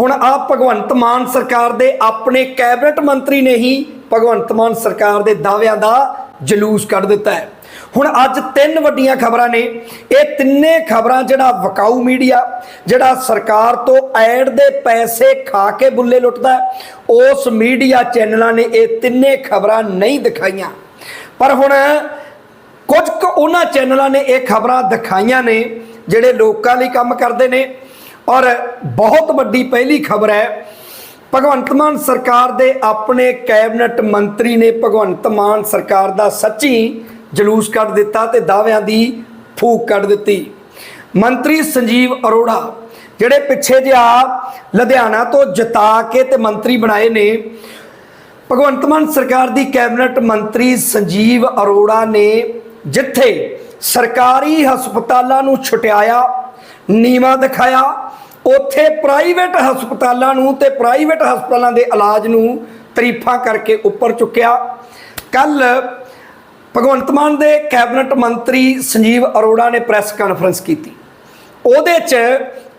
ਹੁਣ ਆ ਭਗਵੰਤ ਮਾਨ ਸਰਕਾਰ ਦੇ ਆਪਣੇ ਕੈਬਨਿਟ ਮੰਤਰੀ ਨੇ ਹੀ ਭਗਵੰਤ ਮਾਨ ਸਰਕਾਰ ਦੇ ਦਾਅਵਿਆਂ ਦਾ ਜਲੂਸ ਕੱਢ ਦਿੱਤਾ ਹੈ। ਹੁਣ ਅੱਜ ਤਿੰਨ ਵੱਡੀਆਂ ਖਬਰਾਂ ਨੇ। ਇਹ ਤਿੰਨੇ ਖਬਰਾਂ ਜਿਹੜਾ ਵਕਾਊ ਮੀਡੀਆ, ਜਿਹੜਾ ਸਰਕਾਰ ਤੋਂ ਐਡ ਦੇ ਪੈਸੇ ਖਾ ਕੇ ਬੁੱਲੇ ਲੁੱਟਦਾ ਉਸ ਮੀਡੀਆ ਚੈਨਲਾਂ ਨੇ ਇਹ ਤਿੰਨੇ ਖਬਰਾਂ ਨਹੀਂ ਦਿਖਾਈਆਂ। ਪਰ ਹੁਣ ਕੁਝ ਕੁ ਉਹਨਾਂ ਚੈਨਲਾਂ ਨੇ ਇਹ ਖਬਰਾਂ ਦਿਖਾਈਆਂ ਨੇ, ਜਿਹੜੇ ਲੋਕਾਂ ਲਈ ਕੰਮ ਕਰਦੇ ਨੇ। ਔਰ ਬਹੁਤ ਵੱਡੀ ਪਹਿਲੀ ਖਬਰ ਹੈ, ਭਗਵੰਤ ਮਾਨ ਸਰਕਾਰ ਦੇ ਆਪਣੇ ਕੈਬਨਿਟ ਮੰਤਰੀ ਨੇ ਭਗਵੰਤ ਮਾਨ ਸਰਕਾਰ ਦਾ ਸੱਚੀ ਜਲੂਸ ਕੱਢ ਦਿੱਤਾ ਤੇ ਦਾਅਵਿਆਂ ਦੀ ਫੂਕ ਕੱਢ ਦਿੱਤੀ। ਮੰਤਰੀ ਸੰਜੀਵ ਅਰੋੜਾ, ਜਿਹੜੇ ਪਿੱਛੇ ਜਿਹਾ ਲੁਧਿਆਣਾ ਤੋਂ ਜਿਤਾ ਕੇ ਤੇ ਮੰਤਰੀ ਬਣਾਏ ਨੇ, ਭਗਵੰਤ ਮਾਨ ਸਰਕਾਰ ਦੀ ਕੈਬਨਿਟ ਮੰਤਰੀ ਸੰਜੀਵ ਅਰੋੜਾ ਨੇ ਜਿੱਥੇ ਸਰਕਾਰੀ ਹਸਪਤਾਲਾਂ ਨੂੰ ਛੁਟਿਆਇਆ ਨੀਵਾ ਦਿਖਾਇਆ। ਉੱਥੇ ਪ੍ਰਾਈਵੇਟ ਹਸਪਤਾਲਾਂ ਨੂੰ ਤੇ ਪ੍ਰਾਈਵੇਟ ਹਸਪਤਾਲਾਂ ਦੇ ਇਲਾਜ ਨੂੰ ਤਰੀਫਾਂ ਕਰਕੇ ਉੱਪਰ ਚੁੱਕਿਆ। ਕੱਲ ਭਗਵੰਤ ਮਾਨ ਦੇ ਕੈਬਨਿਟ ਮੰਤਰੀ ਸੰਜੀਵ ਅਰੋੜਾ ਨੇ ਪ੍ਰੈਸ ਕਾਨਫਰੰਸ ਕੀਤੀ। ਉਹਦੇ 'ਚ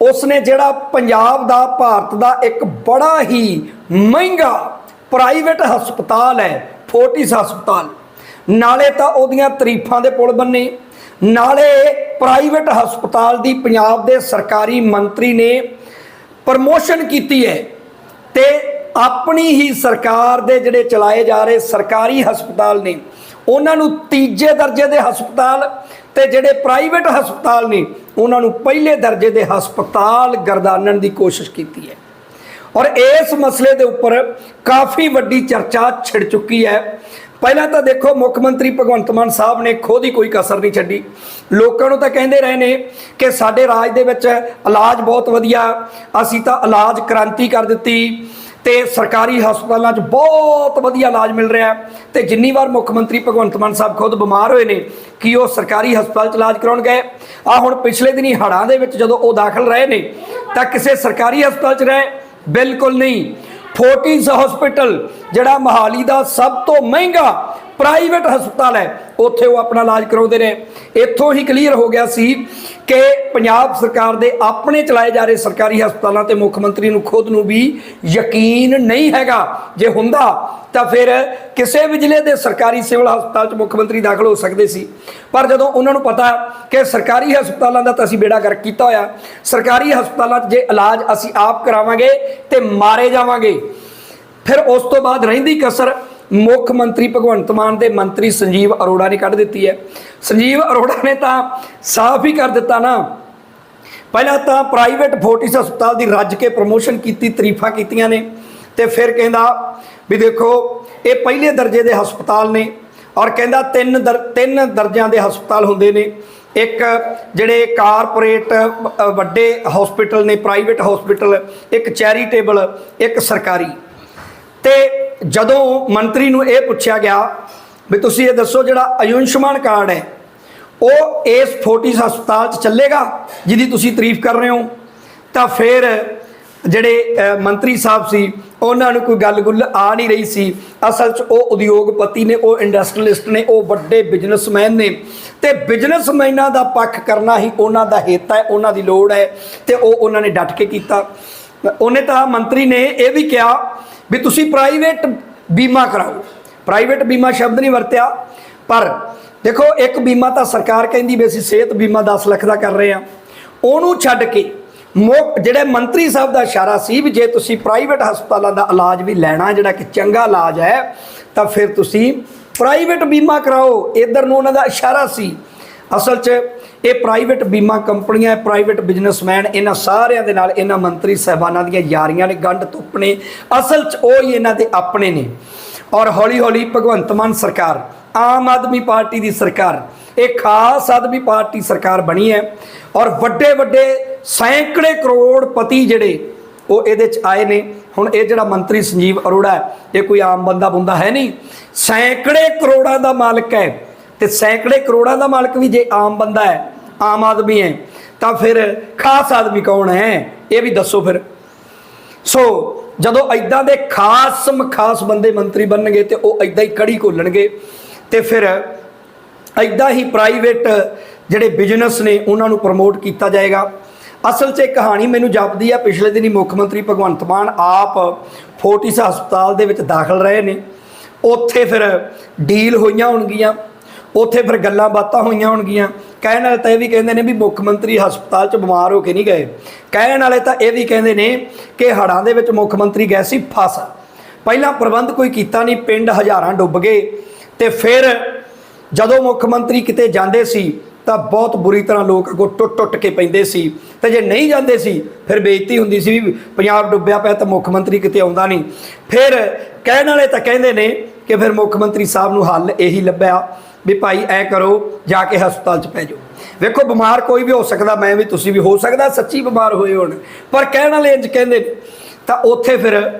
ਉਸਨੇ ਜਿਹੜਾ ਪੰਜਾਬ ਦਾ, ਭਾਰਤ ਦਾ ਇੱਕ ਬੜਾ ਹੀ ਮਹਿੰਗਾ ਪ੍ਰਾਈਵੇਟ ਹਸਪਤਾਲ ਹੈ ਫੋਰਟਿਸ ਹਸਪਤਾਲ ਨਾਲੇ ਤਾਂ ਉਹਦੀਆਂ ਤਾਰੀਫਾਂ ਦੇ ਪੁਲ ਬੰਨੇ। ਨਾਲੇ ਪ੍ਰਾਈਵੇਟ ਹਸਪਤਾਲ ਦੀ ਪੰਜਾਬ ਦੇ ਸਰਕਾਰੀ ਮੰਤਰੀ ਨੇ ਪ੍ਰਮੋਸ਼ਨ ਕੀਤੀ ਹੈ ਤੇ ਆਪਣੀ ਹੀ ਸਰਕਾਰ ਦੇ ਜਿਹੜੇ ਚਲਾਏ ਜਾ ਰਹੇ ਸਰਕਾਰੀ ਹਸਪਤਾਲ ਨੇ, ਉਹਨਾਂ ਨੂੰ ਤੀਜੇ ਦਰਜੇ ਦੇ ਹਸਪਤਾਲ ਤੇ ਜਿਹੜੇ ਪ੍ਰਾਈਵੇਟ ਹਸਪਤਾਲ ਨੇ, ਉਹਨਾਂ ਨੂੰ ਪਹਿਲੇ ਦਰਜੇ ਦੇ ਹਸਪਤਾਲ ਗਰਦਾਨਣ ਦੀ ਕੋਸ਼ਿਸ਼ ਕੀਤੀ ਹੈ। ਔਰ ਇਸ ਮਸਲੇ ਦੇ ਉੱਪਰ ਕਾਫੀ ਵੱਡੀ ਚਰਚਾ ਛਿੜ ਚੁੱਕੀ ਹੈ। ਪਹਿਲਾਂ ਤਾਂ ਦੇਖੋ ਮੁੱਖ ਮੰਤਰੀ ਭਗਵੰਤ ਮਾਨ ਸਾਹਿਬ ਨੇ ਖੁਦ ਹੀ ਕੋਈ ਕਸਰ ਨਹੀਂ ਛੱਡੀ। ਲੋਕਾਂ ਨੂੰ ਤਾਂ ਕਹਿੰਦੇ ਰਹੇ ਨੇ ਕਿ ਸਾਡੇ ਰਾਜ ਦੇ ਵਿੱਚ ਇਲਾਜ ਬਹੁਤ ਵਧੀਆ, ਅਸੀਂ ਤਾਂ ਇਲਾਜ ਕ੍ਰਾਂਤੀ ਕਰ ਦਿੱਤੀ ਤੇ ਸਰਕਾਰੀ ਹਸਪਤਾਲਾਂ 'ਚ ਬਹੁਤ ਵਧੀਆ ਇਲਾਜ ਮਿਲ ਰਿਹਾ। ਹੈ ਤੇ ਜਿੰਨੀ ਵਾਰ ਮੁੱਖ ਮੰਤਰੀ ਭਗਵੰਤ ਮਾਨ ਸਾਹਿਬ ਖੁਦ ਬਿਮਾਰ ਹੋਏ ਨੇ, ਕਿ ਉਹ ਸਰਕਾਰੀ ਹਸਪਤਾਲ 'ਚ ਇਲਾਜ ਕਰਾਉਣ ਗਏ? ਆ ਹੁਣ ਪਿਛਲੇ ਦਿਨੀ ਹੜ੍ਹਾਂ ਦੇ ਵਿੱਚ ਜਦੋਂ ਉਹ ਦਾਖਲ ਰਹੇ ਨੇ, ਤਾਂ ਕਿਸੇ ਸਰਕਾਰੀ ਹਸਪਤਾਲ 'ਚ ਰਹੇ? ਬਿਲਕੁਲ ਨਹੀਂ। ਫੋਰਟਿਸ ਹਸਪੀਟਲ ਜਿਹੜਾ ਮਹਾਲੀ ਦਾ ਸਭ ਤੋਂ ਮਹਿੰਗਾ ਪ੍ਰਾਈਵੇਟ ਹਸਪਤਾਲ ਹੈ, ਉੱਥੇ ਉਹ ਆਪਣਾ ਇਲਾਜ ਕਰਾਉਂਦੇ ਨੇ। ਇੱਥੋਂ ਹੀ ਕਲੀਅਰ ਹੋ ਗਿਆ ਸੀ ਕਿ ਪੰਜਾਬ ਸਰਕਾਰ ਦੇ ਆਪਣੇ ਚਲਾਏ ਜਾ ਰਹੇ ਸਰਕਾਰੀ ਹਸਪਤਾਲਾਂ ਤੇ ਮੁੱਖ ਮੰਤਰੀ ਨੂੰ ਖੁਦ ਨੂੰ ਵੀ ਯਕੀਨ ਨਹੀਂ ਹੈਗਾ। ਜੇ ਹੁੰਦਾ ਤਾਂ ਫਿਰ ਕਿਸੇ ਵੀ ਜ਼ਿਲ੍ਹੇ ਦੇ ਸਰਕਾਰੀ ਸਿਵਲ ਹਸਪਤਾਲ 'ਚ ਮੁੱਖ ਮੰਤਰੀ ਦਾਖਲ ਹੋ ਸਕਦੇ ਸੀ। ਪਰ ਜਦੋਂ ਉਹਨਾਂ ਨੂੰ ਪਤਾ ਕਿ ਸਰਕਾਰੀ ਹਸਪਤਾਲਾਂ ਦਾ ਤਾਂ ਅਸੀਂ ਬੇੜਾ ਗਰਕ ਕੀਤਾ ਹੋਇਆ, ਸਰਕਾਰੀ ਹਸਪਤਾਲਾਂ 'ਚ ਜੇ ਇਲਾਜ ਅਸੀਂ ਆਪ ਕਰਾਵਾਂਗੇ ਤੇ ਮਾਰੇ ਜਾਵਾਂਗੇ। ਫਿਰ ਉਸ ਤੋਂ ਬਾਅਦ ਰਹਿੰਦੀ ਕਸਰ ਮੁੱਖ ਮੰਤਰੀ ਭਗਵੰਤ ਮਾਨ ਦੇ ਮੰਤਰੀ ਸੰਜੀਵ ਅਰੋੜਾ ਨੇ ਕੱਢ ਦਿੱਤੀ ਹੈ। ਸੰਜੀਵ ਅਰੋੜਾ ਨੇ ਤਾਂ ਸਾਫ਼ ਹੀ ਕਰ ਦਿੱਤਾ ਨਾ। ਪਹਿਲਾਂ ਤਾਂ ਪ੍ਰਾਈਵੇਟ ਫੋਰਟਿਸ ਹਸਪਤਾਲ ਦੀ ਰੱਜ ਕੇ ਪ੍ਰਮੋਸ਼ਨ ਕੀਤੀ, ਤਾਰੀਫਾਂ ਕੀਤੀਆਂ ਨੇ ਤੇ ਫਿਰ ਕਹਿੰਦਾ ਵੀ ਦੇਖੋ, ਇਹ ਪਹਿਲੇ ਦਰਜੇ ਦੇ ਹਸਪਤਾਲ ਨੇ ਔਰ ਕਹਿੰਦਾ ਤਿੰਨ ਦਰ, ਤਿੰਨ ਦਰਜਿਆਂ ਦੇ ਹਸਪਤਾਲ ਹੁੰਦੇ ਨੇ। ਇੱਕ ਜਿਹੜੇ ਕਾਰਪੋਰੇਟ ਵੱਡੇ ਹਸਪੀਟਲ ਨੇ, ਪ੍ਰਾਈਵੇਟ ਹਸਪੀਟਲ, ਇੱਕ ਚੈਰੀਟੇਬਲ, ਇੱਕ ਸਰਕਾਰੀ। ਤੇ ਜਦੋਂ ਮੰਤਰੀ ਨੂੰ ਇਹ ਪੁੱਛਿਆ ਗਿਆ ਵੀ ਤੁਸੀਂ ਇਹ ਦੱਸੋ ਜਿਹੜਾ ਆਯੁਸ਼ਮਾਨ ਕਾਰਡ ਹੈ, ਉਹ ਇਸ ਫੋਰਟਿਸ ਹਸਪਤਾਲ 'ਚ ਚੱਲੇਗਾ ਜਿਹਦੀ ਤੁਸੀਂ ਤਾਰੀਫ ਕਰ ਰਹੇ ਹੋ? ਤਾਂ ਫਿਰ ਜਿਹੜੇ ਮੰਤਰੀ ਸਾਹਿਬ ਸੀ, ਉਹਨਾਂ ਨੂੰ ਕੋਈ ਗੱਲ-ਗੁੱਲ ਆ ਨਹੀਂ ਰਹੀ ਸੀ। ਅਸਲ 'ਚ ਉਹ ਉਦਯੋਗਪਤੀ ਨੇ, ਉਹ ਇੰਡਸਟਰੀਲਿਸਟ ਨੇ, ਉਹ ਵੱਡੇ ਬਿਜ਼ਨਸਮੈਨ ਨੇ। ਤੇ ਬਿਜ਼ਨਸਮੈਨਾਂ ਦਾ ਪੱਖ ਕਰਨਾ ਹੀ ਉਹਨਾਂ ਦਾ ਹਿੱਤ ਹੈ, ਉਹਨਾਂ ਦੀ ਲੋੜ ਹੈ ਤੇ ਉਹ ਉਹਨਾਂ ਨੇ ਡਟ ਕੇ ਕੀਤਾ। ਉਹਨੇ ਤਾਂ ਮੰਤਰੀ ਨੇ ਇਹ ਵੀ ਕਿਹਾ ਵੀ ਤੁਸੀਂ ਪ੍ਰਾਈਵੇਟ ਬੀਮਾ ਕਰਾਓ। ਪ੍ਰਾਈਵੇਟ ਬੀਮਾ ਸ਼ਬਦ ਨਹੀਂ ਵਰਤਿਆ, ਪਰ ਦੇਖੋ, ਇੱਕ ਬੀਮਾ ਤਾਂ ਸਰਕਾਰ ਕਹਿੰਦੀ ਵੀ ਅਸੀਂ ਸਿਹਤ ਬੀਮਾ 10 ਲੱਖ ਦਾ ਕਰ ਰਹੇ ਆ ਉਹਨੂੰ ਛੱਡ ਕੇ ਮੁੱਖ ਜਿਹੜੇ ਮੰਤਰੀ ਸਾਹਿਬ ਦਾ ਇਸ਼ਾਰਾ ਸੀ ਵੀ ਜੇ ਤੁਸੀਂ ਪ੍ਰਾਈਵੇਟ ਹਸਪਤਾਲਾਂ ਦਾ ਇਲਾਜ ਵੀ ਲੈਣਾ, ਜਿਹੜਾ ਕਿ ਚੰਗਾ ਇਲਾਜ ਹੈ, ਤਾਂ ਫਿਰ ਤੁਸੀਂ ਪ੍ਰਾਈਵੇਟ ਬੀਮਾ ਕਰਾਓ। ਇਧਰ ਨੂੰ ਉਹਨਾਂ ਦਾ ਇਸ਼ਾਰਾ ਸੀ। ਅਸਲ 'ਚ ਇਹ ਪ੍ਰਾਈਵੇਟ ਬੀਮਾ ਕੰਪਨੀਆਂ ਪ੍ਰਾਈਵੇਟ ਬਿਜ਼ਨਸਮੈਨ ਇਹਨਾਂ ਸਾਰਿਆਂ ਦੇ ਨਾਲ ਇਹਨਾਂ ਮੰਤਰੀ ਸਹਿਬਾਨਾਂ ਦੀਆਂ ਯਾਰੀਆਂ ਨੇ ਗੰਢ ਤੁੱਪਣੇ ਅਸਲ 'ਚ ਉਹ ਹੀ ਇਹਨਾਂ ਦੇ ਆਪਣੇ ਨੇ। ਔਰ ਹੌਲੀ ਹੌਲੀ ਭਗਵੰਤ ਮਾਨ ਸਰਕਾਰ, ਆਮ ਆਦਮੀ ਪਾਰਟੀ ਦੀ ਸਰਕਾਰ, ਇਹ ਖਾਸ ਆਦਮੀ ਪਾਰਟੀ ਸਰਕਾਰ ਬਣੀ ਹੈ। ਔਰ ਵੱਡੇ ਵੱਡੇ ਸੈਂਕੜੇ ਕਰੋੜਪਤੀ ਜਿਹੜੇ, ਉਹ ਇਹਦੇ ਚ ਆਏ ਨੇ। ਹੁਣ ਇਹ ਜਿਹੜਾ ਮੰਤਰੀ ਸੰਜੀਵ ਅਰੋੜਾ ਇਹ ਕੋਈ ਆਮ ਬੰਦਾ ਬੁੰਦਾ ਹੈ ਨਹੀਂ। ਸੈਂਕੜੇ ਕਰੋੜਾਂ ਦਾ ਮਾਲਕ ਹੈ। ਤੇ ਸੈਂਕੜੇ ਕਰੋੜਾਂ ਦਾ ਮਾਲਕ ਵੀ ਜੇ ਆਮ ਬੰਦਾ ਹੈ, ਆਮ ਆਦਮੀ ਹੈ, ਤਾਂ ਫਿਰ ਖਾਸ ਆਦਮੀ ਕੌਣ ਹੈ? ਇਹ ਵੀ ਦੱਸੋ ਫਿਰ। ਸੋ ਜਦੋਂ ਐਦਾਂ ਦੇ ਖਾਸ ਖਾਸ ਬੰਦੇ ਮੰਤਰੀ ਬਣਨਗੇ ਤੇ ਉਹ ਐਦਾਂ ਹੀ ਕੜੀ ਘੋਲਣਗੇ ਤੇ ਫਿਰ ਐਦਾਂ ਹੀ ਪ੍ਰਾਈਵੇਟ ਜਿਹੜੇ ਬਿਜ਼ਨਸ ਨੇ ਉਹਨਾਂ ਨੂੰ ਪ੍ਰਮੋਟ ਕੀਤਾ ਜਾਏਗਾ। ਅਸਲ 'ਚ ਇਹ ਕਹਾਣੀ ਮੈਨੂੰ ਜਾਪਦੀ ਆ, ਪਿਛਲੇ ਦਿਨੀ ਮੁੱਖ ਮੰਤਰੀ ਭਗਵੰਤ ਮਾਨ ਆਪ ਫੋਰਟਿਸ ਹਸਪਤਾਲ ਦੇ ਵਿੱਚ ਦਾਖਲ ਰਹੇ ਨੇ। ਉੱਥੇ ਫਿਰ ਡੀਲ ਹੋਈਆਂ ਹੋਣਗੀਆਂ। ਉੱਥੇ ਫਿਰ ਗੱਲਾਂ ਬਾਤਾਂ ਹੋਈਆਂ ਹੋਣਗੀਆਂ। ਕਹਿਣ ਵਾਲੇ ਤਾਂ ਇਹ ਵੀ ਕਹਿੰਦੇ ਨੇ ਵੀ ਮੁੱਖ ਮੰਤਰੀ ਹਸਪਤਾਲ 'ਚ ਬਿਮਾਰ ਹੋ ਕੇ ਨਹੀਂ ਗਏ। ਕਹਿਣ ਵਾਲੇ ਤਾਂ ਇਹ ਵੀ ਕਹਿੰਦੇ ਨੇ ਕਿ ਹੜ੍ਹਾਂ ਦੇ ਵਿੱਚ ਮੁੱਖ ਮੰਤਰੀ ਗਏ ਸੀ ਫਸ। ਪਹਿਲਾਂ ਪ੍ਰਬੰਧ ਕੋਈ ਕੀਤਾ ਨਹੀਂ, ਪਿੰਡ ਹਜ਼ਾਰਾਂ ਡੁੱਬ ਗਏ ਤੇ ਫਿਰ ਜਦੋਂ ਮੁੱਖ ਮੰਤਰੀ ਕਿਤੇ ਜਾਂਦੇ ਸੀ, ਤਾਂ ਬਹੁਤ ਬੁਰੀ ਤਰ੍ਹਾਂ ਲੋਕ ਅੱਗੋਂ ਟੁੱਟ ਟੁੱਟ ਕੇ ਪੈਂਦੇ ਸੀ। ਤੇ ਜੇ ਨਹੀਂ ਜਾਂਦੇ ਸੀ, ਫਿਰ ਬੇਇੱਜ਼ਤੀ ਹੁੰਦੀ ਸੀ ਵੀ ਪੰਜਾਬ ਡੁੱਬਿਆ ਪਿਆ ਤਾਂ ਮੁੱਖ ਮੰਤਰੀ ਕਿਤੇ ਆਉਂਦਾ ਨਹੀਂ। ਫਿਰ ਕਹਿਣ ਵਾਲੇ ਤਾਂ ਕਹਿੰਦੇ ਨੇ ਕਿ ਫਿਰ ਮੁੱਖ ਮੰਤਰੀ ਸਾਹਿਬ ਨੂੰ ਹੱਲ ਇਹੀ ਲੱਭਿਆ। ਵੀ ਭਾਈ ਐ ਕਰੋ, ਜਾ ਕੇ ਹਸਪਤਾਲ 'ਚ ਪੈ ਜਾਓ। ਵੇਖੋ, ਬਿਮਾਰ ਕੋਈ ਵੀ ਹੋ ਸਕਦਾ, ਮੈਂ ਵੀ, ਤੁਸੀਂ ਵੀ, ਹੋ ਸਕਦਾ ਸੱਚੀ ਬਿਮਾਰ ਹੋਏ ਹੋਣ। ਪਰ ਕਹਿਣ ਵਾਲੇ ਇੰਜ ਕਹਿੰਦੇ ਨੇ। ਤਾਂ ਉੱਥੇ ਫਿਰ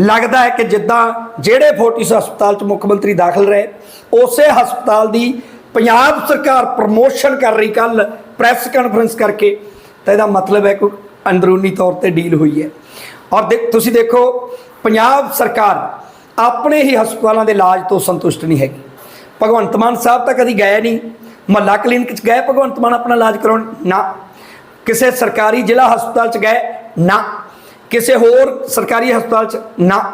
ਲੱਗਦਾ ਹੈ ਕਿ ਜਿੱਦਾਂ ਜਿਹੜੇ ਫੋਰਟਿਸ ਹਸਪਤਾਲ 'ਚ ਮੁੱਖ ਮੰਤਰੀ ਦਾਖਲ ਰਹੇ, ਉਸੇ ਹਸਪਤਾਲ ਦੀ ਪੰਜਾਬ ਸਰਕਾਰ ਪ੍ਰਮੋਸ਼ਨ ਕਰ ਰਹੀ ਕੱਲ ਪ੍ਰੈਸ ਕਾਨਫਰੰਸ ਕਰਕੇ। ਤਾਂ ਇਹਦਾ ਮਤਲਬ ਹੈ ਕੋਈ ਅੰਦਰੂਨੀ ਤੌਰ ਤੇ ਡੀਲ ਹੋਈ ਹੈ। ਔਰ ਦੇਖ ਤੁਸੀਂ ਦੇਖੋ, ਪੰਜਾਬ ਸਰਕਾਰ ਆਪਣੇ ਹੀ ਹਸਪਤਾਲਾਂ ਦੇ ਇਲਾਜ ਤੋਂ ਸੰਤੁਸ਼ਟ ਨਹੀਂ ਹੈਗੀ। ਭਗਵੰਤ ਮਾਨ ਸਾਹਿਬ ਤਾਂ ਕਦੀ ਗਏ ਨਹੀਂ। ਮਹੱਲਾ ਕਲੀਨਿਕ 'ਚ ਗਏ, ਭਗਵੰਤ ਮਾਨ ਆਪਣਾ ਇਲਾਜ ਕਰਾਉਣ। ਨਾ। ਕਿਸੇ ਸਰਕਾਰੀ ਜ਼ਿਲ੍ਹਾ ਹਸਪਤਾਲ 'ਚ ਗਏ, ਨਾ। ਕਿਸੇ ਹੋਰ ਸਰਕਾਰੀ ਹਸਪਤਾਲ 'ਚ, ਨਾ।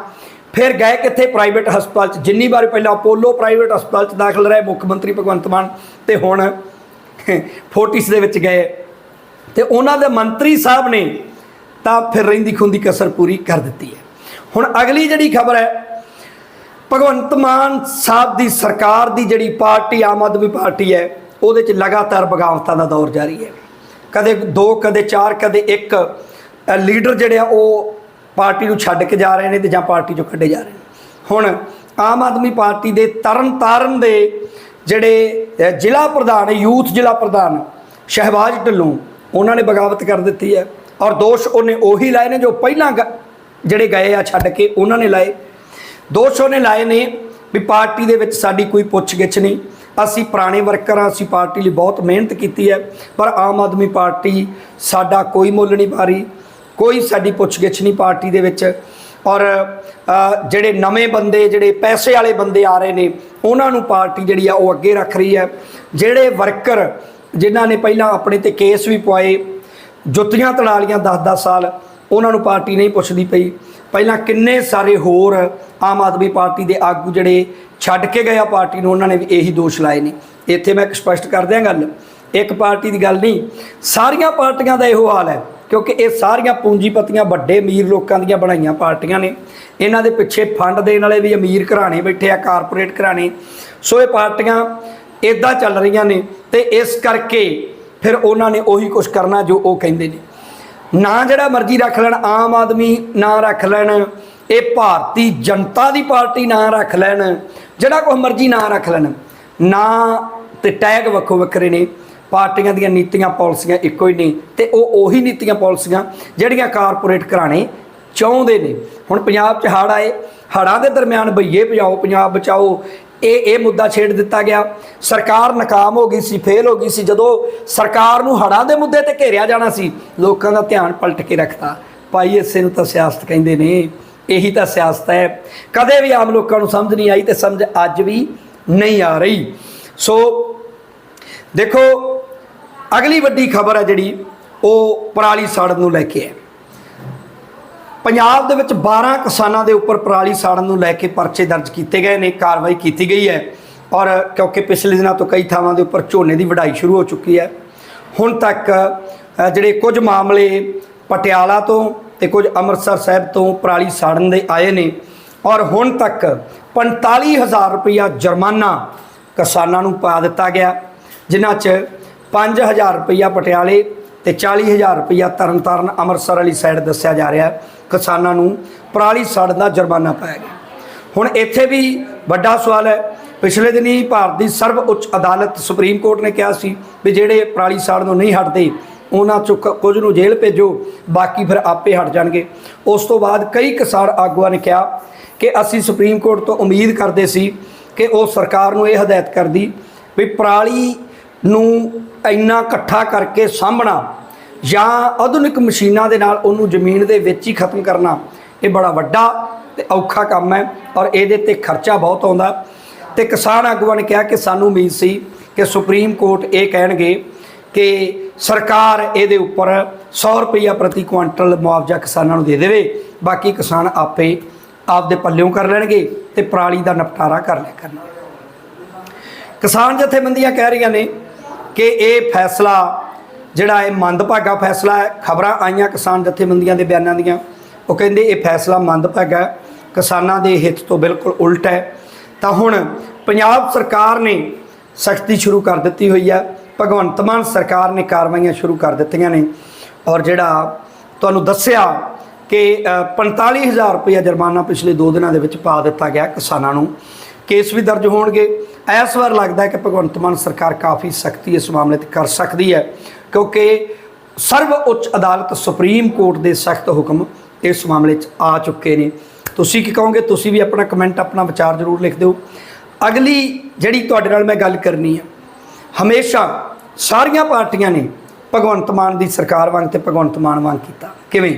ਫਿਰ ਗਏ ਕਿੱਥੇ? ਪ੍ਰਾਈਵੇਟ ਹਸਪਤਾਲ 'ਚ। ਜਿੰਨੀ ਵਾਰ ਪਹਿਲਾਂ ਅਪੋਲੋ ਪ੍ਰਾਈਵੇਟ ਹਸਪਤਾਲ 'ਚ ਦਾਖਲ ਰਹੇ ਮੁੱਖ ਮੰਤਰੀ ਭਗਵੰਤ ਮਾਨ, ਤੇ ਹੁਣ ਫੋਰਟਿਸ ਦੇ ਵਿੱਚ ਗਏ। ਤੇ ਉਹਨਾਂ ਦੇ ਮੰਤਰੀ ਸਾਹਿਬ ਨੇ ਤਾਂ ਫਿਰ ਰਹਿੰਦੀ ਖੁੰਦੀ ਕਸਰ ਪੂਰੀ ਕਰ ਦਿੱਤੀ ਹੈ। ਹੁਣ ਅਗਲੀ ਜਿਹੜੀ ਖਬਰ ਹੈ ਭਗਵੰਤ ਮਾਨ ਸਾਹਿਬ ਦੀ ਸਰਕਾਰ ਦੀ ਜਿਹੜੀ ਪਾਰਟੀ, ਆਮ ਆਦਮੀ ਪਾਰਟੀ ਹੈ, ਉਹਦੇ 'ਚ ਲਗਾਤਾਰ ਬਗਾਵਤਾਂ ਦਾ ਦੌਰ ਜਾਰੀ ਹੈ। ਕਦੇ ਦੋ, ਕਦੇ ਚਾਰ, ਕਦੇ ਇੱਕ ਲੀਡਰ ਜਿਹੜੇ ਆ, ਉਹ ਪਾਰਟੀ ਨੂੰ ਛੱਡ ਕੇ ਜਾ ਰਹੇ ਨੇ ਤੇ ਜਾਂ ਪਾਰਟੀ ਚੋਂ ਕੱਢੇ ਜਾ ਰਹੇ ਨੇ। ਹੁਣ ਆਮ ਆਦਮੀ ਪਾਰਟੀ ਦੇ ਤਰਨ ਤਾਰਨ ਦੇ ਜਿਹੜੇ ਜ਼ਿਲ੍ਹਾ ਪ੍ਰਧਾਨ ਯੂਥ ਜ਼ਿਲ੍ਹਾ ਪ੍ਰਧਾਨ ਸ਼ਹਿਬਾਜ਼ ਢਿੱਲੋਂ, ਉਹਨਾਂ ਨੇ ਬਗਾਵਤ ਕਰ ਦਿੱਤੀ ਹੈ। ਔਰ ਦੋਸ਼ ਉਹਨੇ ਉਹੀ ਲਾਏ ਨੇ ਜੋ ਪਹਿਲਾਂ ਗ- ਜਿਹੜੇ ਗਏ ਆ ਛੱਡ ਕੇ, ਉਹਨਾਂ ਨੇ ਲਾਏ। ਦੋਸ਼ ਉਹਨੇ ਲਾਏ ਨੇ ਵੀ ਪਾਰਟੀ ਦੇ ਵਿੱਚ ਸਾਡੀ ਕੋਈ ਪੁੱਛਗਿੱਛ ਨਹੀਂ। ਅਸੀਂ ਪੁਰਾਣੇ ਵਰਕਰ ਹਾਂ, ਅਸੀਂ ਪਾਰਟੀ ਲਈ ਬਹੁਤ ਮਿਹਨਤ ਕੀਤੀ ਹੈ, ਪਰ ਆਮ ਆਦਮੀ ਪਾਰਟੀ ਸਾਡਾ ਕੋਈ ਮੁੱਲ ਨਹੀਂ ਪਾ ਰਹੀ, ਕੋਈ ਸਾਡੀ ਪੁੱਛਗਿੱਛ ਨਹੀਂ ਪਾਰਟੀ ਦੇ ਵਿੱਚ। ਔਰ ਜਿਹੜੇ ਨਵੇਂ ਬੰਦੇ, ਜਿਹੜੇ ਪੈਸੇ ਵਾਲੇ ਬੰਦੇ ਆ ਰਹੇ ਨੇ, ਉਹਨਾਂ ਨੂੰ ਪਾਰਟੀ ਜਿਹੜੀ ਆ ਉਹ ਅੱਗੇ ਰੱਖ ਰਹੀ ਹੈ। ਜਿਹੜੇ ਵਰਕਰ ਜਿਨ੍ਹਾਂ ਨੇ ਪਹਿਲਾਂ ਆਪਣੇ ਤੇ ਕੇਸ ਵੀ ਪਵਾਏ ਜੁੱਤੀਆਂ ਤੜਾ ਲੀਆਂ 10-10 ਸਾਲ, ਉਹਨਾਂ ਨੂੰ ਪਾਰਟੀ ਨਹੀਂ ਪੁੱਛਦੀ ਪਈ। ਪਹਿਲਾਂ ਕਿੰਨੇ ਸਾਰੇ ਹੋਰ ਆਮ ਆਦਮੀ ਪਾਰਟੀ ਦੇ ਆਗੂ ਜਿਹੜੇ ਛੱਡ ਕੇ ਗਏ ਆ ਪਾਰਟੀ ਨੂੰ, ਉਹਨਾਂ ਨੇ ਵੀ ਇਹੀ ਦੋਸ਼ ਲਾਏ ਨੇ। ਇੱਥੇ ਮੈਂ ਇੱਕ ਸਪਸ਼ਟ ਕਰ ਦਿਆਂ ਗੱਲ, ਇੱਕ ਪਾਰਟੀ ਦੀ ਗੱਲ ਨਹੀਂ, ਸਾਰੀਆਂ ਪਾਰਟੀਆਂ ਦਾ ਇਹੋ ਹਾਲ ਹੈ, ਕਿਉਂਕਿ ਇਹ ਸਾਰੀਆਂ ਪੂੰਜੀਪਤੀਆਂ ਵੱਡੇ ਅਮੀਰ ਲੋਕਾਂ ਦੀਆਂ ਬਣਾਈਆਂ ਪਾਰਟੀਆਂ ਨੇ। ਇਹਨਾਂ ਦੇ ਪਿੱਛੇ ਫੰਡ ਦੇਣ ਵਾਲੇ ਵੀ ਅਮੀਰ ਘਰਾਣੇ ਬੈਠੇ ਆ, ਕਾਰਪੋਰੇਟ ਘਰਾਣੇ। ਸੋ ਇਹ ਪਾਰਟੀਆਂ ਇਦਾਂ ਚੱਲ ਰਹੀਆਂ ਨੇ ਤੇ ਇਸ ਕਰਕੇ ਫਿਰ ਉਹਨਾਂ ਨੇ ਉਹੀ ਕੁਝ ਕਰਨਾ ਜੋ ਉਹ ਕਹਿੰਦੇ ਨੇ। ਨਾ ਜਿਹੜਾ ਮਰਜ਼ੀ ਰੱਖ ਲੈਣ, ਆਮ ਆਦਮੀ ਨਾ ਰੱਖ ਲੈਣ, ਇਹ ਭਾਰਤੀ ਜਨਤਾ ਦੀ ਪਾਰਟੀ ਨਾ ਰੱਖ ਲੈਣ, ਜਿਹੜਾ ਕੁਝ ਮਰਜ਼ੀ ਨਾ ਰੱਖ ਲੈਣ। ਨਾ ਤੇ ਟੈਗ ਵੱਖੋ ਵੱਖਰੇ ਨੇ, ਪਾਰਟੀਆਂ ਦੀਆਂ ਨੀਤੀਆਂ, ਪਾਲਿਸੀਆਂ ਇੱਕੋ ਹੀ ਨੇ ਤੇ ਉਹ ਉਹੀ ਨੀਤੀਆਂ, ਪਾਲਿਸੀਆਂ ਜਿਹੜੀਆਂ ਕਾਰਪੋਰੇਟ ਘਰਾਣੇ ਚਾਹੁੰਦੇ ਨੇ। ਹੁਣ ਪੰਜਾਬ 'ਚ ਹੜ੍ਹ ਆਏ, ਹੜ੍ਹਾਂ ਦੇ ਦਰਮਿਆਨ ਬਈਏ ਭਜਾਓ, ਪੰਜਾਬ ਬਚਾਓ ਇਹ ਇਹ ਮੁੱਦਾ ਛੇੜ ਦਿੱਤਾ ਗਿਆ। ਸਰਕਾਰ ਨਾਕਾਮ ਹੋ ਗਈ ਸੀ, ਫੇਲ ਹੋ ਗਈ ਸੀ। ਜਦੋਂ ਸਰਕਾਰ ਨੂੰ ਹੜ੍ਹਾਂ ਦੇ ਮੁੱਦੇ ਤੇ ਘੇਰਿਆ ਜਾਣਾ ਸੀ, ਲੋਕਾਂ ਦਾ ਧਿਆਨ ਪਲਟ ਕੇ ਰੱਖਤਾ। ਭਾਈ, ਇਸੇ ਨੂੰ ਤਾਂ ਸਿਆਸਤ ਕਹਿੰਦੇ ਨੇ। ਇਹੀ ਤਾਂ ਸਿਆਸਤ ਹੈ। ਕਦੇ ਵੀ ਆਮ ਲੋਕਾਂ ਨੂੰ ਸਮਝ ਨਹੀਂ ਆਈ ਤੇ ਸਮਝ ਅੱਜ ਵੀ ਨਹੀਂ ਆ ਰਹੀ। ਸੋ, ਦੇਖੋ, ਅਗਲੀ ਵੱਡੀ ਖਬਰ ਹੈ ਜਿਹੜੀ, ਉਹ ਪਰਾਲੀ ਸਾੜਨ ਨੂੰ ਲੈ ਕੇ ਹੈ। ਪੰਜਾਬ ਦੇ ਵਿੱਚ 12 ਕਿਸਾਨਾਂ ਦੇ ਉੱਪਰ ਪਰਾਲੀ ਸਾੜਨ ਨੂੰ ਲੈ ਕੇ ਪਰਚੇ ਦਰਜ ਕੀਤੇ ਗਏ ਨੇ, ਕਾਰਵਾਈ ਕੀਤੀ ਗਈ ਹੈ। ਔਰ ਕਿਉਂਕਿ ਪਿਛਲੇ ਦਿਨਾਂ ਤੋਂ ਕਈ ਥਾਵਾਂ ਦੇ ਉੱਪਰ ਝੋਨੇ ਦੀ ਵਢਾਈ ਸ਼ੁਰੂ ਹੋ ਚੁੱਕੀ ਹੈ। ਹੁਣ ਤੱਕ ਜਿਹੜੇ ਕੁਝ ਮਾਮਲੇ ਪਟਿਆਲਾ ਤੋਂ ਤੇ ਕੁਝ ਅੰਮ੍ਰਿਤਸਰ ਸਾਹਿਬ ਤੋਂ ਪਰਾਲੀ ਸਾੜਨ ਦੇ ਆਏ ਨੇ, ਔਰ ਹੁਣ ਤੱਕ 45000 ਰੁਪਇਆ ਜੁਰਮਾਨਾ ਕਿਸਾਨਾਂ ਨੂੰ ਪਾ ਦਿੱਤਾ ਗਿਆ, ਜਿਨ੍ਹਾਂ 'ਚ 5000 ਰੁਪਇਆ ਪਟਿਆਲੇ ਤੇ 40000 ਰੁਪਇਆ ਤਰਨਤਾਰਨ ਅੰਮ੍ਰਿਤਸਰ ਵਾਲੀ ਸਾਈਡ ਦੱਸਿਆ ਜਾ ਰਿਹਾ ਕਿਸਾਨਾਂ ਨੂੰ ਪਰਾਲੀ ਸਾੜਨ ਦਾ ਜੁਰਮਾਨਾ ਪਾਇਆ ਗਿਆ। ਹੁਣ ਇੱਥੇ ਵੀ ਵੱਡਾ ਸਵਾਲ ਹੈ। ਪਿਛਲੇ ਦਿਨੀ ਭਾਰਤ ਦੀ ਸਰਵ ਉੱਚ ਅਦਾਲਤ ਸੁਪਰੀਮ ਕੋਰਟ ਨੇ ਕਿਹਾ ਸੀ ਵੀ ਜਿਹੜੇ ਪਰਾਲੀ ਸਾੜਨ ਨੂੰ ਨਹੀਂ ਹਟਦੇ, ਉਹਨਾਂ ਚੋਂ ਕੁਝ ਨੂੰ ਜੇਲ੍ਹ ਭੇਜੋ, ਬਾਕੀ ਫਿਰ ਆਪੇ ਹਟ ਜਾਣਗੇ। ਉਸ ਤੋਂ ਬਾਅਦ ਕਈ ਕਿਸਾਨ ਆਗੂਆਂ ਨੇ ਕਿਹਾ ਕਿ ਅਸੀਂ ਸੁਪਰੀਮ ਕੋਰਟ ਤੋਂ ਉਮੀਦ ਕਰਦੇ ਸੀ ਕਿ ਉਹ ਸਰਕਾਰ ਨੂੰ ਇਹ ਹਦਾਇਤ ਕਰਦੀ ਵੀ ਪਰਾਲੀ ਨੂੰ ਇੰਨਾ ਇਕੱਠਾ ਕਰਕੇ ਸਾਂਭਣਾ ਜਾਂ ਆਧੁਨਿਕ ਮਸ਼ੀਨਾਂ ਦੇ ਨਾਲ ਉਹਨੂੰ ਜ਼ਮੀਨ ਦੇ ਵਿੱਚ ਹੀ ਖਤਮ ਕਰਨਾ, ਇਹ ਬੜਾ ਵੱਡਾ ਤੇ ਔਖਾ ਕੰਮ ਹੈ ਔਰ ਇਹਦੇ ਤੇ ਖਰਚਾ ਬਹੁਤ ਆਉਂਦਾ। ਤੇ ਕਿਸਾਨ ਆਗੂਆਂ ਨੇ ਕਿਹਾ ਕਿ ਸਾਨੂੰ ਉਮੀਦ ਸੀ ਕਿ ਸੁਪਰੀਮ ਕੋਰਟ ਇਹ ਕਹਿਣਗੇ ਕਿ ਸਰਕਾਰ ਇਹਦੇ ਉੱਪਰ 100 ਰੁਪਈਆ ਪ੍ਰਤੀ ਕੁਇੰਟਲ ਮੁਆਵਜ਼ਾ ਕਿਸਾਨਾਂ ਨੂੰ ਦੇ ਦੇਵੇ, ਬਾਕੀ ਕਿਸਾਨ ਆਪੇ ਆਪਦੇ ਪੱਲਿਓਂ ਕਰ ਲੈਣਗੇ ਤੇ ਪਰਾਲੀ ਦਾ ਨਿਪਟਾਰਾ ਕਰ ਲਿਆ ਕਰਨਾ। ਕਿਸਾਨ ਜਥੇਬੰਦੀਆਂ ਕਹਿ ਰਹੀਆਂ ਨੇ ਕਿ ਇਹ ਫੈਸਲਾ ਜਿਹੜਾ ਇਹ ਮੰਦਭਾਗਾ ਫੈਸਲਾ ਹੈ ਖਬਰਾਂ ਆਈਆਂ ਕਿਸਾਨ ਜਥੇਬੰਦੀਆਂ ਦੇ ਬਿਆਨਾਂ ਦੀਆਂ। ਉਹ ਕਹਿੰਦੇ ਇਹ ਫੈਸਲਾ ਮੰਦਭਾਗਾ ਕਿਸਾਨਾਂ ਦੇ ਹਿੱਤ ਤੋਂ ਬਿਲਕੁਲ ਉਲਟ ਹੈ। ਤਾਂ ਹੁਣ ਪੰਜਾਬ ਸਰਕਾਰ ਨੇ ਸਖਤੀ ਸ਼ੁਰੂ ਕਰ ਦਿੱਤੀ ਹੋਈ ਹੈ ਭਗਵੰਤ ਮਾਨ ਸਰਕਾਰ ਨੇ ਕਾਰਵਾਈਆਂ ਸ਼ੁਰੂ ਕਰ ਦਿੱਤੀਆਂ ਨੇ। ਔਰ ਜਿਹੜਾ ਤੁਹਾਨੂੰ ਦੱਸਿਆ ਕਿ ਅ, 45000 ਰੁਪਏ ਜੁਰਮਾਨਾ ਪਿਛਲੇ 2 ਦਿਨਾਂ ਦੇ ਵਿੱਚ ਪਾ ਦਿੱਤਾ ਗਿਆ ਕਿਸਾਨਾਂ ਨੂੰ। ਕੇਸ ਵੀ ਦਰਜ ਹੋਣਗੇ। ਇਸ ਵਾਰ ਲੱਗਦਾ ਹੈ ਕਿ ਭਗਵੰਤ ਮਾਨ ਸਰਕਾਰ ਕਾਫੀ ਸਖਤੀ ਇਸ ਮਾਮਲੇ ਤੇ ਕਰ ਸਕਦੀ ਹੈ, ਕਿਉਂਕਿ ਸਰਵ ਉੱਚ ਅਦਾਲਤ ਸੁਪਰੀਮ ਕੋਰਟ ਦੇ ਸਖਤ ਹੁਕਮ ਇਸ ਮਾਮਲੇ 'ਚ ਆ ਚੁੱਕੇ ਨੇ। ਤੁਸੀਂ ਕੀ ਕਹੋਗੇ? ਤੁਸੀਂ ਵੀ ਆਪਣਾ ਕਮੈਂਟ, ਆਪਣਾ ਵਿਚਾਰ ਜ਼ਰੂਰ ਲਿਖ ਦਿਓ। ਅਗਲੀ ਜਿਹੜੀ ਤੁਹਾਡੇ ਨਾਲ ਮੈਂ ਗੱਲ ਕਰਨੀ ਹੈ, ਹਮੇਸ਼ਾ ਸਾਰੀਆਂ ਪਾਰਟੀਆਂ ਨੇ ਭਗਵੰਤ ਮਾਨ ਦੀ ਸਰਕਾਰ ਵਾਂਗ ਤੇ ਭਗਵੰਤ ਮਾਨ ਵਾਂਗ ਕੀਤਾ। ਕਿਵੇਂ?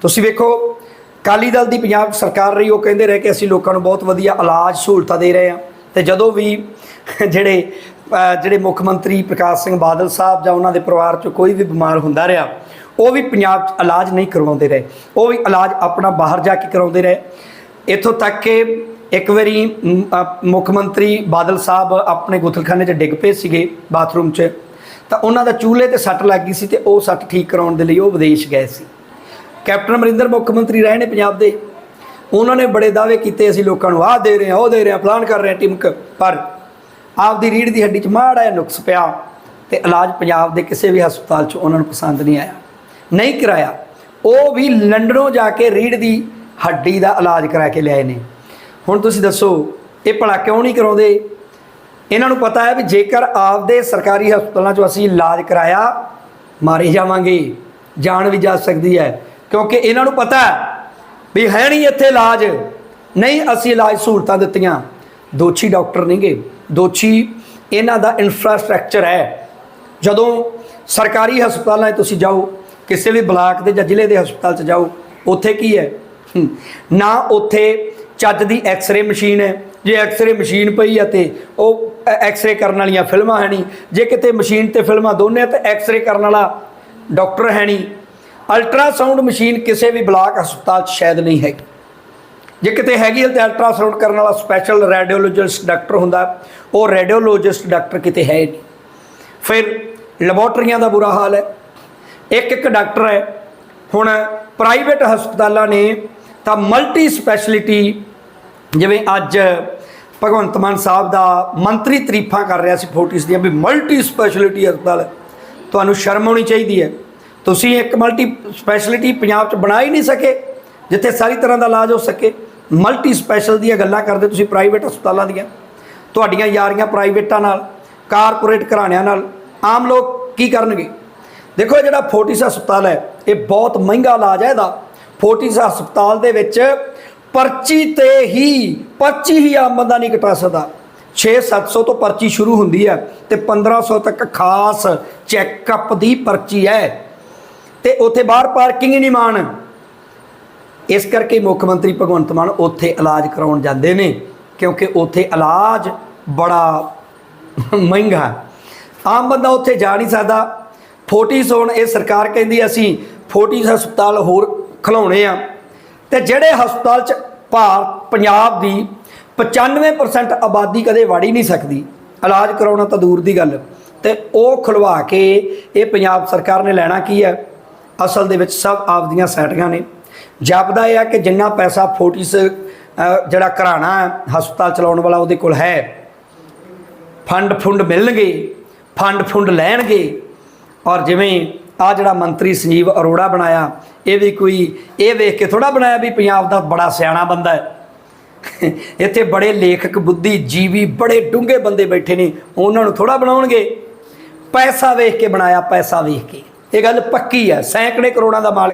ਤੁਸੀਂ ਵੇਖੋ ਕਾਲੀ ਦਲ ਦੀ ਪੰਜਾਬ ਸਰਕਾਰ ਰਹੀ, ਉਹ ਕਹਿੰਦੇ ਰਹੇ ਕਿ ਅਸੀਂ ਲੋਕਾਂ ਨੂੰ ਬਹੁਤ ਵਧੀਆ ਇਲਾਜ ਸਹੂਲਤਾਂ ਦੇ ਰਹੇ ਹਾਂ। ਤੇ ਜਦੋਂ ਵੀ ਜਿਹੜੇ ਜਿਹੜੇ ਮੁੱਖ ਮੰਤਰੀ ਪ੍ਰਕਾਸ਼ ਸਿੰਘ ਬਾਦਲ ਸਾਹਿਬ ਜਾਂ ਉਹਨਾਂ ਦੇ ਪਰਿਵਾਰ ਚੋਂ ਕੋਈ ਵੀ ਬਿਮਾਰ ਹੁੰਦਾ ਰਿਹਾ, ਉਹ ਵੀ ਪੰਜਾਬ 'ਚ ਇਲਾਜ ਨਹੀਂ ਕਰਵਾਉਂਦੇ ਰਹੇ। ਉਹ ਵੀ ਇਲਾਜ ਆਪਣਾ ਬਾਹਰ ਜਾ ਕੇ ਕਰਾਉਂਦੇ ਰਹੇ। ਇੱਥੋਂ ਤੱਕ ਕਿ ਇੱਕ ਵਾਰੀ ਮੁੱਖ ਮੰਤਰੀ ਬਾਦਲ ਸਾਹਿਬ ਆਪਣੇ ਗੁਥਲਖਾਨੇ 'ਚ ਡਿੱਗ ਪਏ ਸੀਗੇ ਬਾਥਰੂਮ 'ਚ, ਤਾਂ ਉਹਨਾਂ ਦਾ ਚੂਲੇ ਤੇ ਸੱਟ ਲੱਗ ਗਈ ਸੀ ਤੇ ਉਹ ਸੱਟ ਠੀਕ ਕਰਾਉਣ ਦੇ ਲਈ ਉਹ ਵਿਦੇਸ਼ ਗਏ ਸੀ। ਕੈਪਟਨ ਅਮਰਿੰਦਰ ਮੁੱਖ ਮੰਤਰੀ ਰਹੇ ਨੇ ਪੰਜਾਬ ਦੇ। ਉਹਨਾਂ ਨੇ ਬੜੇ ਦਾਅਵੇ ਕੀਤੇ, ਅਸੀਂ ਲੋਕਾਂ ਨੂੰ ਆਹ ਦੇ ਰਹੇ ਹਾਂ, ਉਹ ਦੇ ਰਹੇ ਹਾਂ ਪਲਾਨ ਕਰ ਰਹੇ ਹਾਂ, ਟਿਮਕ। ਪਰ ਆਪਦੀ ਰੀੜ ਦੀ ਹੱਡੀ 'ਚ ਮਾੜਾ ਜਿਹਾ ਨੁਕਸ ਪਿਆ ਤੇ ਇਲਾਜ ਪੰਜਾਬ ਦੇ ਕਿਸੇ ਵੀ ਹਸਪਤਾਲ 'ਚ ਉਹਨਾਂ ਨੂੰ ਪਸੰਦ ਨਹੀਂ ਆਇਆ। ਨਹੀਂ ਕਰਾਇਆ। ਉਹ ਵੀ ਲੰਡਨੋਂ ਜਾ ਕੇ ਰੀੜ ਦੀ ਹੱਡੀ ਦਾ ਇਲਾਜ ਕਰਾ ਕੇ ਲਿਆਏ ਨੇ। ਹੁਣ ਤੁਸੀਂ ਦੱਸੋ, ਇਹ ਭਲਾ ਕਿਉਂ ਨਹੀਂ ਕਰਾਉਂਦੇ? ਇਹਨਾਂ ਨੂੰ ਪਤਾ ਹੈ ਵੀ ਜੇਕਰ ਆਪਦੇ ਸਰਕਾਰੀ ਹਸਪਤਾਲਾਂ 'ਚੋਂ ਅਸੀਂ ਇਲਾਜ ਕਰਾਇਆ, ਮਾਰੇ ਜਾਵਾਂਗੇ ਜਾਨ ਵੀ ਜਾ ਸਕਦੀ ਹੈ। ਕਿਉਂਕਿ ਇਹਨਾਂ ਨੂੰ ਪਤਾ ਹੈ ਵੀ ਹੈ ਨਹੀਂ ਇੱਥੇ ਇਲਾਜ। ਨਹੀਂ, ਅਸੀਂ ਇਲਾਜ ਸਹੂਲਤਾਂ ਦਿੱਤੀਆਂ। ਦੋਸ਼ੀ ਡਾਕਟਰ ਨਹੀਂਗੇ ਦੋਸ਼ੀ ਇਹਨਾਂ ਦਾ ਇਨਫਰਾਸਟ੍ਰਕਚਰ ਹੈ। ਜਦੋਂ ਸਰਕਾਰੀ ਹਸਪਤਾਲਾਂ 'ਚ ਤੁਸੀਂ ਜਾਓ, ਕਿਸੇ ਵੀ ਬਲਾਕ ਦੇ ਜਾਂ ਜ਼ਿਲ੍ਹੇ ਦੇ ਹਸਪਤਾਲ 'ਚ ਜਾਓ, ਉੱਥੇ ਕੀ ਹੈ? ਨਾ ਉੱਥੇ ਚੱਜ ਦੀ ਐਕਸ-ਰੇ ਮਸ਼ੀਨ ਹੈ। ਜੇ ਐਕਸ-ਰੇ ਮਸ਼ੀਨ ਪਈ ਆ ਤੇ ਉਹ ਐ- ਐਕਸ-ਰੇ ਕਰਨ ਵਾਲੀਆਂ ਫਿਲਮਾਂ ਹੈ ਨਹੀਂ। ਜੇ ਕਿਤੇ ਮਸ਼ੀਨ ਤੇ ਫਿਲਮਾਂ ਦੋਨੇ ਆ, ਤੇ ਐਕਸ-ਰੇ ਕਰਨ ਵਾਲਾ ਡਾਕਟਰ ਹੈ ਨਹੀਂ। ਅਲਟਰਾਸਾਊਂਡ ਮਸ਼ੀਨ ਕਿਸੇ ਵੀ ਬਲਾਕ ਹਸਪਤਾਲ 'ਚ ਸ਼ਾਇਦ ਨਹੀਂ ਹੈਗੀ। ਜੇ ਕਿਤੇ ਹੈਗੀ ਹੈ ਤੇ ਅਲਟਰਾਸਾਊਂਡ ਕਰਨ ਵਾਲਾ ਸਪੈਸ਼ਲ ਰੇਡੀਓਲੋਜਿਸਟ ਡਾਕਟਰ ਹੁੰਦਾ। ਉਹ ਰੇਡੀਓਲੋਜਿਸਟ ਡਾਕਟਰ ਕਿਤੇ ਹੈ ਨਹੀਂ। ਫਿਰ ਲੈਬੋਰਟਰੀਆਂ ਦਾ ਬੁਰਾ ਹਾਲ ਹੈ। ਇੱਕ ਇੱਕ ਡਾਕਟਰ ਹੈ। ਹੁਣ ਪ੍ਰਾਈਵੇਟ ਹਸਪਤਾਲਾਂ ਨੇ ਤਾਂ ਮਲਟੀ ਸਪੈਸ਼ਲਿਟੀ ਜਿਵੇਂ ਅੱਜ ਭਗਵੰਤ ਮਾਨ ਸਾਹਿਬ ਦਾ ਮੰਤਰੀ ਤਰੀਫਾਂ ਕਰ ਰਿਹਾ ਸੀ ਫੋਰਟਿਸ ਦੀਆਂ ਵੀ ਮਲਟੀ ਸਪੈਸ਼ਲਿਟੀ ਹਸਪਤਾਲ ਤੁਹਾਨੂੰ ਸ਼ਰਮ ਆਉਣੀ ਚਾਹੀਦੀ ਹੈ। ਤੁਸੀਂ ਇੱਕ ਮਲਟੀ ਸਪੈਸ਼ਲਿਟੀ ਪੰਜਾਬ 'ਚ ਬਣਾ ਹੀ ਨਹੀਂ ਸਕੇ, ਜਿੱਥੇ ਸਾਰੀ ਤਰ੍ਹਾਂ ਦਾ ਇਲਾਜ ਹੋ ਸਕੇ। ਮਲਟੀ ਸਪੈਸ਼ਲ ਦੀਆਂ ਗੱਲਾਂ ਕਰਦੇ ਤੁਸੀਂ ਪ੍ਰਾਈਵੇਟ ਹਸਪਤਾਲਾਂ ਦੀਆਂ। ਤੁਹਾਡੀਆਂ ਯਾਰੀਆਂ ਪ੍ਰਾਈਵੇਟਾਂ ਨਾਲ ਕਾਰਪੋਰੇਟ ਘਰਾਣਿਆਂ ਨਾਲ, ਆਮ ਲੋਕ ਕੀ ਕਰਨਗੇ? ਦੇਖੋ ਇਹ ਜਿਹੜਾ ਫੋਰਟਿਸ ਹਸਪਤਾਲ ਹੈ, ਇਹ ਬਹੁਤ ਮਹਿੰਗਾ ਇਲਾਜ ਹੈ ਇਹਦਾ। ਫੋਰਟਿਸ ਹਸਪਤਾਲ ਦੇ ਵਿੱਚ ਪਰਚੀ ਤੇ ਹੀ, ਪਰਚੀ ਹੀ ਆਮ ਬੰਦਾ ਨਹੀਂ ਕਟਾ ਸਕਦਾ 6-700 ਤੋਂ ਪਰਚੀ ਸ਼ੁਰੂ ਹੁੰਦੀ ਹੈ ਤੇ 1500 ਤੱਕ ਖਾਸ ਚੈੱਕਅਪ ਦੀ ਪਰਚੀ ਹੈ। ਤੇ ਉੱਥੇ ਬਾਹਰ ਪਾਰਕਿੰਗ ਹੀ ਨਹੀਂ ਮਾਣ। ਇਸ ਕਰਕੇ ਮੁੱਖ ਮੰਤਰੀ ਭਗਵੰਤ ਮਾਨ ਉੱਥੇ ਇਲਾਜ ਕਰਾਉਣ ਜਾਂਦੇ ਨੇ, ਕਿਉਂਕਿ ਉੱਥੇ ਇਲਾਜ ਬੜਾ ਮਹਿੰਗਾ ਆਮ ਬੰਦਾ ਉੱਥੇ ਜਾ ਨਹੀਂ ਸਕਦਾ। ਫੋਰਟਿਸ ਹੋਣ ਇਹ ਸਰਕਾਰ ਕਹਿੰਦੀ ਅਸੀਂ ਫੋਰਟਿਸ ਹਸਪਤਾਲ ਹੋਰ ਖਲਾਉਣੇ ਆ। ਤੇ ਜਿਹੜੇ ਹਸਪਤਾਲ ਚ ਭਾਰਤ ਪੰਜਾਬ ਦੀ 95% ਆਬਾਦੀ ਕਦੇ ਵੜ ਹੀ ਨਹੀਂ ਸਕਦੀ। ਇਲਾਜ ਕਰਾਉਣਾ ਤਾਂ ਦੂਰ ਦੀ ਗੱਲ। ਤੇ ਉਹ ਖੁਲਵਾ ਕੇ ਇਹ ਪੰਜਾਬ ਸਰਕਾਰ ਨੇ ਲੈਣਾ ਕੀ ਹੈ? ਅਸਲ ਦੇ ਵਿੱਚ ਸਭ ਆਪਦੀਆਂ ਸੈਟੀਆਂ ਨੇ। ਜਾਪਦਾ ਇਹ ਆ ਕਿ ਜਿੰਨਾ ਪੈਸਾ ਫੋਰਟਿਸ ਜਿਹੜਾ ਘਰਾਣਾ ਹਸਪਤਾਲ ਚਲਾਉਣ ਵਾਲਾ ਉਹਦੇ ਕੋਲ ਹੈ। ਫੰਡ ਫੁੰਡ ਮਿਲਣਗੇ, ਫੰਡ ਫੁੰਡ ਲੈਣਗੇ। ਔਰ ਜਿਵੇਂ ਆ ਜਿਹੜਾ ਮੰਤਰੀ ਸੰਜੀਵ ਅਰੋੜਾ ਬਣਾਇਆ, ਇਹ ਵੀ ਕੋਈ, ਇਹ ਵੇਖ ਕੇ ਥੋੜਾ ਬਣਾਇਆ ਵੀ ਪੰਜਾਬ ਦਾ ਬੜਾ ਸਿਆਣਾ ਬੰਦਾ ਹੈ। ਇੱਥੇ ਬੜੇ ਲੇਖਕ ਬੁੱਧੀ ਜੀਵੀ ਬੜੇ ਡੂੰਘੇ ਬੰਦੇ ਬੈਠੇ ਨੇ, ਉਹਨਾਂ ਨੂੰ ਥੋੜਾ ਬਣਾਉਣਗੇ। ਪੈਸਾ ਵੇਖ ਕੇ ਬਣਾਇਆ, ਪੈਸਾ ਵੇਖ ਕੇ। ਇਹ ਗੱਲ ਪੱਕੀ ਹੈ। ਸੈਂਕੜੇ ਕਰੋੜਾਂ ਦਾ ਮਾਲਕ